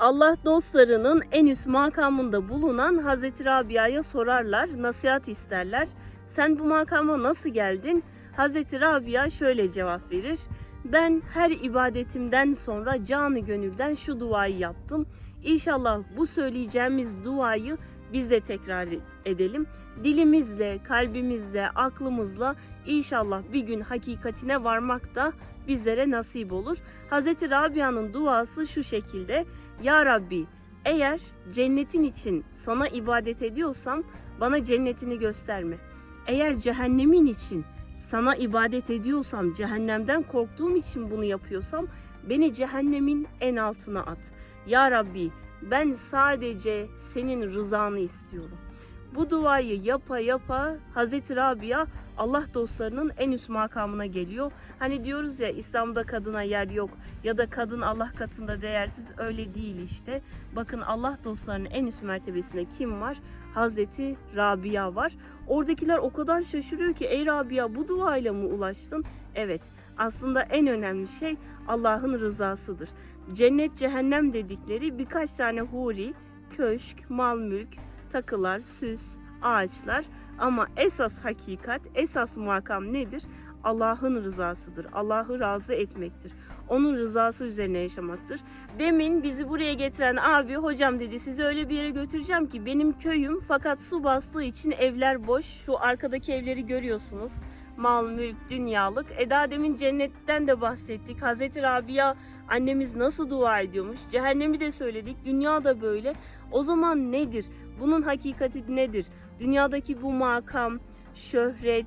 Allah dostlarının en üst makamında bulunan Hazreti Rabia'ya sorarlar, nasihat isterler. Sen bu makama nasıl geldin? Hazreti Rabia şöyle cevap verir. Ben her ibadetimden sonra canı gönülden şu duayı yaptım. İnşallah bu söyleyeceğimiz duayı biz de tekrar edelim. Dilimizle, kalbimizle, aklımızla inşallah bir gün hakikatine varmak da bizlere nasip olur. Hazreti Rabia'nın duası şu şekilde. Ya Rabbi eğer cennetin için sana ibadet ediyorsam bana cennetini gösterme. Eğer cehennemin için sana ibadet ediyorsam, cehennemden korktuğum için bunu yapıyorsam beni cehennemin en altına at. Ya Rabbi ben sadece senin rızanı istiyorum. Bu duayı yapa yapa Hazreti Rabia Allah dostlarının en üst makamına geliyor. Hani diyoruz ya İslam'da kadına yer yok ya da kadın Allah katında değersiz öyle değil işte. Bakın Allah dostlarının en üst mertebesinde kim var? Hazreti Rabia var. Oradakiler o kadar şaşırıyor ki ey Rabia bu duayla mı ulaştın? Evet aslında en önemli şey Allah'ın rızasıdır. Cennet cehennem dedikleri birkaç tane huri, köşk, mal mülk, takılar, süs, ağaçlar ama esas hakikat, esas makam nedir? Allah'ın rızasıdır. Allah'ı razı etmektir. Onun rızası üzerine yaşamaktır. Demin bizi buraya getiren abi hocam dedi sizi öyle bir yere götüreceğim ki benim köyüm fakat su bastığı için evler boş. Şu arkadaki evleri görüyorsunuz. Mal, mülk, dünyalık. Eda demin cennetten de bahsettik. Hazreti Rabia annemiz nasıl dua ediyormuş. Cehennemi de söyledik. Dünya da böyle. O zaman nedir? Bunun hakikati nedir? Dünyadaki bu makam, şöhret,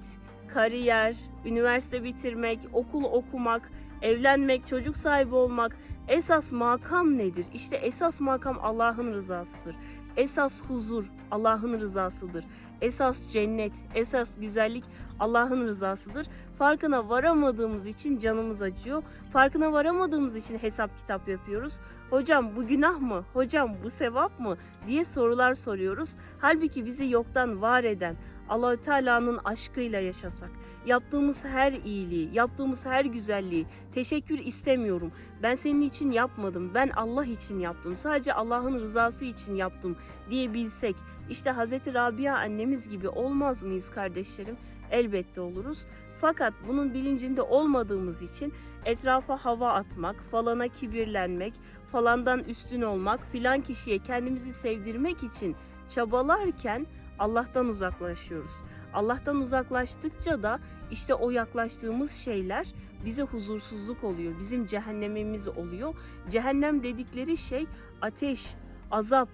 kariyer, üniversite bitirmek, okul okumak, evlenmek, çocuk sahibi olmak esas makam nedir? İşte esas makam Allah'ın rızasıdır. Esas huzur Allah'ın rızasıdır. Esas cennet, esas güzellik Allah'ın rızasıdır. Farkına varamadığımız için canımız acıyor. Farkına varamadığımız için hesap kitap yapıyoruz. Hocam bu günah mı? Hocam bu sevap mı? diye sorular soruyoruz. Halbuki bizi yoktan var eden Allahü Teala'nın aşkıyla yaşasak, yaptığımız her iyiliği, yaptığımız her güzelliği teşekkür istemiyorum. Ben senin için yapmadım. Ben Allah için yaptım. Sadece Allah'ın rızası için yaptım diyebilsek işte Hazreti Rabia annemiz gibi olmaz mıyız kardeşlerim? Elbette oluruz. Fakat bunun bilincinde olmadığımız için etrafa hava atmak, falana kibirlenmek, falandan üstün olmak, filan kişiye kendimizi sevdirmek için çabalarken Allah'tan uzaklaşıyoruz. Allah'tan uzaklaştıkça da işte o yaklaştığımız şeyler bize huzursuzluk oluyor. Bizim cehennemimiz oluyor. Cehennem dedikleri şey ateş, azap.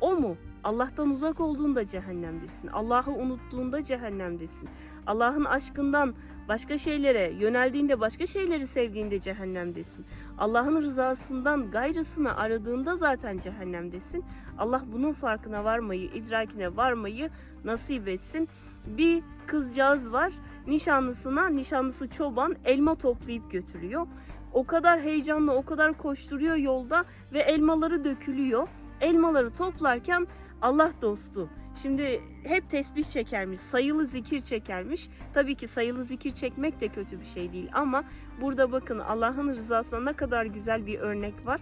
O mu? Allah'tan uzak olduğunda cehennemdesin. Allah'ı unuttuğunda cehennemdesin. Allah'ın aşkından başka şeylere yöneldiğinde, başka şeyleri sevdiğinde cehennemdesin. Allah'ın rızasından gayrısını aradığında zaten cehennemdesin. Allah bunun farkına varmayı, idrakine varmayı nasip etsin. Bir kızcağız var. Nişanlısına, nişanlısı çoban elma toplayıp götürüyor. O kadar heyecanlı, o kadar koşturuyor yolda ve elmaları dökülüyor. Elmaları toplarken Allah dostu. Şimdi hep tesbih çekermiş, sayılı zikir çekermiş. Tabii ki sayılı zikir çekmek de kötü bir şey değil ama burada bakın Allah'ın rızasına ne kadar güzel bir örnek var.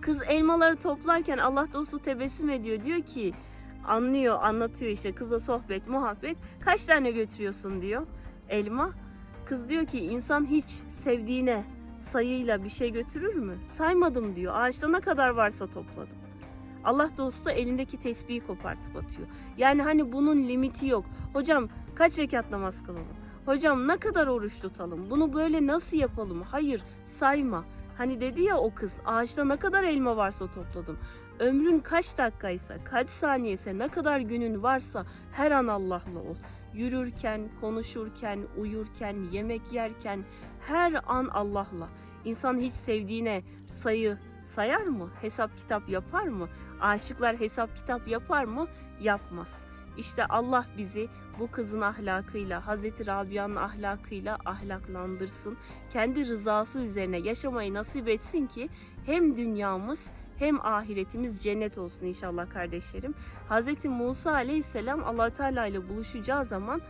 Kız elmaları toplarken Allah dostu tebessüm ediyor. Diyor ki anlıyor, anlatıyor işte kızla sohbet, muhabbet. Kaç tane götürüyorsun diyor elma. Kız diyor ki insan hiç sevdiğine sayıyla bir şey götürür mü? Saymadım diyor. Ağaçta ne kadar varsa topladım. Allah dostu elindeki tesbihi kopartıp atıyor. Yani hani bunun limiti yok. Hocam kaç rekat namaz kılalım? Hocam ne kadar oruç tutalım? Bunu böyle nasıl yapalım? Hayır sayma. Hani dedi ya o kız ağaçta ne kadar elma varsa topladım. Ömrün kaç dakikaysa, kaç saniyese, ne kadar günün varsa her an Allah'la ol. Yürürken, konuşurken, uyurken, yemek yerken her an Allah'la. İnsan hiç sevdiğine sayı sayar mı? Hesap kitap yapar mı? Aşıklar hesap kitap yapar mı? Yapmaz. İşte Allah bizi bu kızın ahlakıyla, Hazreti Rabia'nın ahlakıyla ahlaklandırsın. Kendi rızası üzerine yaşamayı nasip etsin ki hem dünyamız hem ahiretimiz cennet olsun inşallah kardeşlerim. Hazreti Musa aleyhisselam allah Teala ile buluşacağı zaman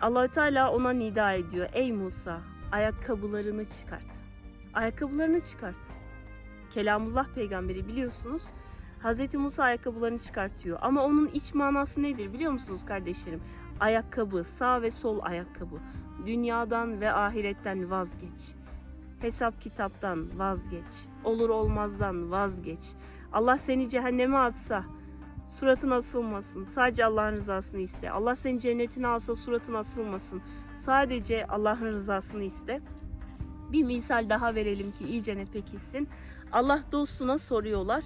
allah Teala ona nida ediyor. Ey Musa ayakkabılarını çıkart. Ayakkabılarını çıkart. Kelamullah peygamberi biliyorsunuz. Hz. Musa ayakkabılarını çıkartıyor. Ama onun iç manası nedir biliyor musunuz kardeşlerim? Ayakkabı, sağ ve sol ayakkabı. Dünyadan ve ahiretten vazgeç. Hesap kitaptan vazgeç. Olur olmazdan vazgeç. Allah seni cehenneme atsa suratın asılmasın. Sadece Allah'ın rızasını iste. Allah seni cennetine alsa suratın asılmasın. Sadece Allah'ın rızasını iste. Bir misal daha verelim ki iyice ne pekişsin. Allah dostuna soruyorlar.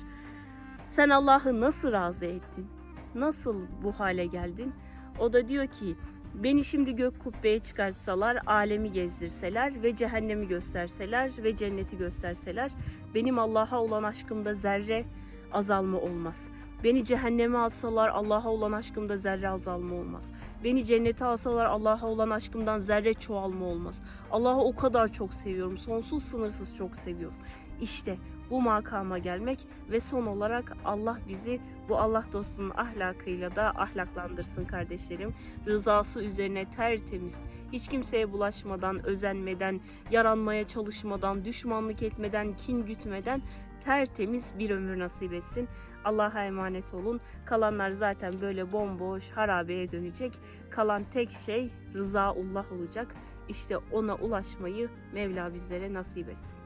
Sen Allah'ı nasıl razı ettin? Nasıl bu hale geldin? O da diyor ki beni şimdi gök kubbeye çıkartsalar, alemi gezdirseler ve cehennemi gösterseler ve cenneti gösterseler benim Allah'a olan aşkımda zerre azalma olmaz. Beni cehenneme atsalar Allah'a olan aşkımda zerre azalma olmaz. Beni cennete alsalar Allah'a olan aşkımdan zerre çoğalma olmaz. Allah'ı o kadar çok seviyorum. Sonsuz sınırsız çok seviyorum. İşte bu makama gelmek ve son olarak Allah bizi bu Allah dostunun ahlakıyla da ahlaklandırsın kardeşlerim. Rızası üzerine tertemiz, hiç kimseye bulaşmadan, özenmeden, yaranmaya çalışmadan, düşmanlık etmeden, kin gütmeden tertemiz bir ömür nasip etsin. Allah'a emanet olun. Kalanlar zaten böyle bomboş harabeye dönecek. Kalan tek şey rızaullah olacak. İşte ona ulaşmayı Mevla bizlere nasip etsin.